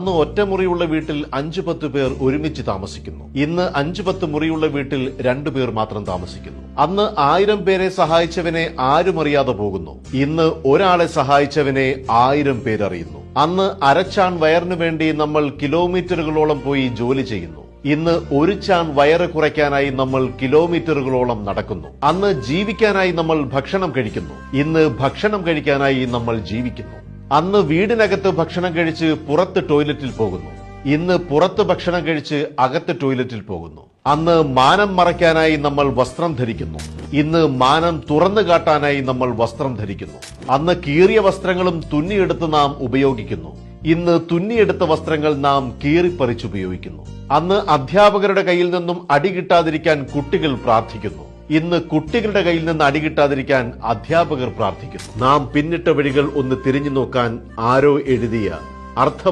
അന്ന് ഒറ്റമുറിയുള്ള വീട്ടിൽ അഞ്ചു പത്ത് പേർ ഒരുമിച്ച് താമസിക്കുന്നു. ഇന്ന് അഞ്ചു പത്ത് മുറിയുള്ള വീട്ടിൽ രണ്ടു പേർ മാത്രം താമസിക്കുന്നു. അന്ന് ആയിരം പേരെ സഹായിച്ചവനെ ആരും അറിയാതെ പോകുന്നു. ഇന്ന് ഒരാളെ സഹായിച്ചവനെ ആയിരം പേരറിയുന്നു അന്ന് അരച്ചാൺ വയറിനു വേണ്ടി നമ്മൾ കിലോമീറ്ററുകളോളം പോയി ജോലി ചെയ്യുന്നു. ഇന്ന് ഒരു ചാൺ വയറ് കുറയ്ക്കാനായി നമ്മൾ കിലോമീറ്ററുകളോളം നടക്കുന്നു. അന്ന് ജീവിക്കാനായി നമ്മൾ ഭക്ഷണം കഴിക്കുന്നു. ഇന്ന് ഭക്ഷണം കഴിക്കാനായി നമ്മൾ ജീവിക്കുന്നു. അന്ന് വീടിനകത്ത് ഭക്ഷണം കഴിച്ച് പുറത്ത് ടോയ്ലറ്റിൽ പോകുന്നു. ഇന്ന് പുറത്ത് ഭക്ഷണം കഴിച്ച് അകത്ത് ടോയ്ലറ്റിൽ പോകുന്നു. അന്ന് മാനം മറയ്ക്കാനായി നമ്മൾ വസ്ത്രം ധരിക്കുന്നു. ഇന്ന് മാനം തുറന്നു കാട്ടാനായി നമ്മൾ വസ്ത്രം ധരിക്കുന്നു. അന്ന് കീറിയ വസ്ത്രങ്ങളും തുന്നിയെടുത്ത് നാം ഉപയോഗിക്കുന്നു. ഇന്ന് തുന്നിയെടുത്ത വസ്ത്രങ്ങൾ നാം കീറിപ്പറിച്ചുപയോഗിക്കുന്നു. അന്ന് അധ്യാപകരുടെ കയ്യിൽ നിന്നും അടി കിട്ടാതിരിക്കാൻ കുട്ടികൾ പ്രാർത്ഥിക്കുന്നു. ഇന്ന് കുട്ടികളുടെ കയ്യിൽ നിന്ന് അടി കിട്ടാതിരിക്കാൻ അധ്യാപകർ പ്രാർത്ഥിക്കുന്നു. നാം പിന്നിട്ട വഴികൾ ഒന്ന് തിരിഞ്ഞു നോക്കാൻ ആരോ എഴുതിയ അർത്ഥ